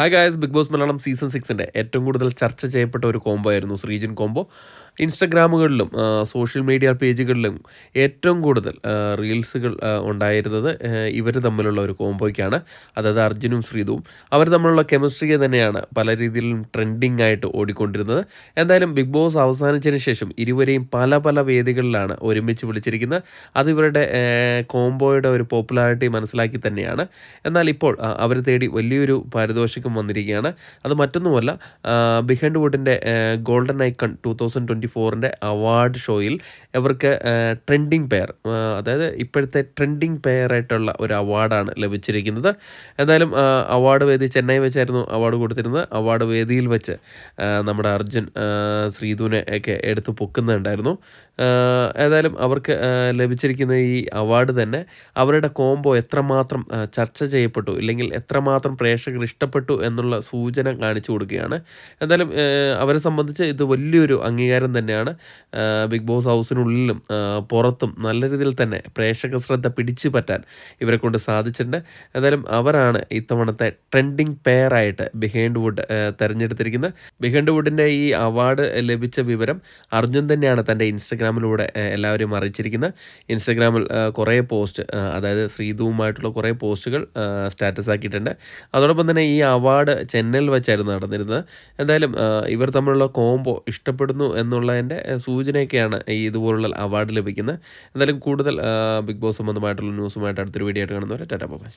Hi guys Bigg Boss Malayalam season സിക്സിന്റെ ഏറ്റവും കൂടുതൽ ചർച്ച ചെയ്യപ്പെട്ട ഒരു കോംബോ ആയിരുന്നു ശ്രീജൻ കോംബോ ഇൻസ്റ്റഗ്രാമുകളിലും സോഷ്യൽ മീഡിയ പേജുകളിലും ഏറ്റവും കൂടുതൽ റീൽസുകൾ ഉണ്ടായിരുന്നത് ഇവർ തമ്മിലുള്ള ഒരു കോംബോയ്ക്കാണ് അതായത് അർജുനും ശ്രീതുവും. അവർ തമ്മിലുള്ള കെമിസ്ട്രിയെ തന്നെയാണ് പല രീതിയിലും ട്രെൻഡിങ് ആയിട്ട് ഓടിക്കൊണ്ടിരുന്നത്. എന്തായാലും ബിഗ് ബോസ് അവസാനിച്ചതിന് ശേഷം ഇരുവരെയും പല പല വേദികളിലാണ് ഒരുമിച്ച് വിളിച്ചിരിക്കുന്നത്. അത് ഇവരുടെ കോംബോയുടെ ഒരു പോപ്പുലാരിറ്റി മനസ്സിലാക്കി തന്നെയാണ്. എന്നാൽ ഇപ്പോൾ അവർ തേടി വലിയൊരു പാരിതോഷികം വന്നിരിക്കുകയാണ്. അത് മറ്റൊന്നുമല്ല ബിഹൈൻഡ് വുഡിന്റെ golden icon two thousand twenty ഫോറിന്റെ അവാർഡ് ഷോയിൽ ഇവർക്ക് ട്രെൻഡിങ് പെയർ അതായത് ഇപ്പോഴത്തെ ട്രെൻഡിങ് പെയർ ആയിട്ടുള്ള ഒരു അവാർഡാണ് ലഭിച്ചിരിക്കുന്നത്. എന്തായാലും അവാർഡ് വേദി ചെന്നൈ വെച്ചായിരുന്നു അവാർഡ് കൊടുത്തിരുന്നത്. അവാർഡ് വേദിയിൽ വെച്ച് നമ്മുടെ അർജുൻ ശ്രീധുവിനെ ഒക്കെ എടുത്ത് പൊക്കുന്നുണ്ടായിരുന്നു. ഏതായാലും അവർക്ക് ലഭിച്ചിരിക്കുന്ന ഈ അവാർഡ് തന്നെ അവരുടെ കോംബോ എത്രമാത്രം ചർച്ച ചെയ്യപ്പെട്ടു ഇല്ലെങ്കിൽ എത്രമാത്രം പ്രേക്ഷകർ ഇഷ്ടപ്പെട്ടു എന്നുള്ള സൂചന കാണിച്ചു കൊടുക്കുകയാണ്. എന്തായാലും അവരെ സംബന്ധിച്ച് ഇത് വലിയൊരു അംഗീകാരം തന്നെയാണ്. ബിഗ് ബോസ് ഹൗസിനുള്ളിലും പുറത്തും നല്ല രീതിയിൽ തന്നെ പ്രേക്ഷക ശ്രദ്ധ പിടിച്ചു പറ്റാൻ ഇവരെ കൊണ്ട് സാധിച്ചിട്ടുണ്ട്. എന്തായാലും അവരാണ് ഇത്തവണത്തെ ട്രെൻഡിങ് പെയറായിട്ട് ബിഹൈൻഡ് വുഡ് തിരഞ്ഞെടുത്തിരിക്കുന്നത്. ബിഹൈൻഡ് വുഡിന്റെ ഈ അവാർഡ് ലഭിച്ച വിവരം അർജുൻ തന്നെയാണ് തന്റെ ഇൻസ്റ്റഗ്രാമിലൂടെ എല്ലാവരെയും അറിയിച്ചിരിക്കുന്നത്. ഇൻസ്റ്റഗ്രാമിൽ കുറേ പോസ്റ്റ് അതായത് ശ്രീധുവുമായിട്ടുള്ള കുറേ പോസ്റ്റുകൾ സ്റ്റാറ്റസ് ആക്കിയിട്ടുണ്ട്. അതോടൊപ്പം തന്നെ ഈ അവാർഡ് ചെന്നൈയിൽ വെച്ചായിരുന്നു നടന്നിരുന്നത്. എന്തായാലും ഇവർ തമ്മിലുള്ള കോംബോ ഇഷ്ടപ്പെടുന്നു എന്നുള്ളതിന്റെ സൂചനയൊക്കെയാണ് ഈ ഇതുപോലുള്ള അവാർഡ് ലഭിക്കുന്നത്. എന്തായാലും കൂടുതൽ ബിഗ് ബോസ് സംബന്ധമായിട്ടുള്ള ന്യൂസുമായിട്ട് അടുത്തൊരു വീഡിയോ ആയിട്ട് കാണുന്നവരെ ടാറ്റാ ബൈ.